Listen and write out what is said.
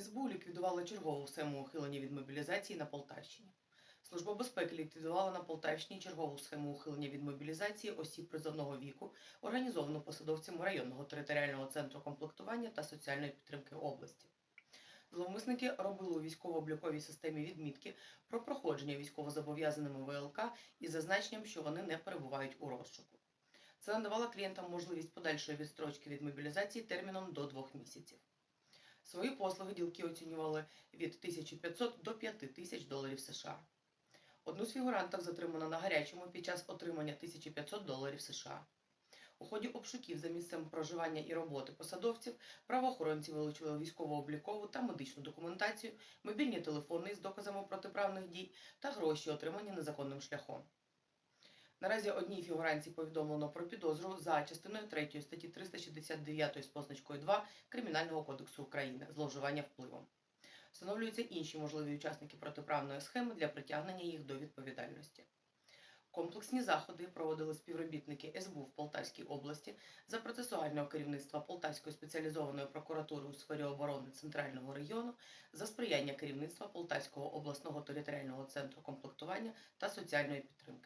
СБУ ліквідувала чергову схему ухилення від мобілізації на Полтавщині. Служба безпеки ліквідувала на Полтавщині чергову схему ухилення від мобілізації осіб призовного віку, організовану посадовцями районного територіального центру комплектування та соціальної підтримки області. Зловмисники робили у військово-обліковій системі відмітки про проходження військовозобов'язаними ВЛК із зазначенням, що вони не перебувають у розшуку. Це надавало клієнтам можливість подальшої відстрочки від мобілізації терміном до двох місяців. Свої послуги ділки оцінювали від 1500 до 5000 доларів США. Одну з фігуранток затримано на гарячому під час отримання 1500 доларів США. У ході обшуків за місцем проживання і роботи посадовців правоохоронці вилучили військово-облікову та медичну документацію, мобільні телефони з доказами протиправних дій та гроші, отримані незаконним шляхом. Наразі одній фігуранці повідомлено про підозру за частиною 3 статті 369 з позначкою 2 Кримінального кодексу України зловживання впливом. Встановлюються інші можливі учасники протиправної схеми для притягнення їх до відповідальності. Комплексні заходи проводили співробітники СБУ в Полтавській області за процесуального керівництва Полтавської спеціалізованої прокуратури у сфері оборони Центрального регіону за сприяння керівництва Полтавського обласного територіального центру комплектування та соціальної підтримки.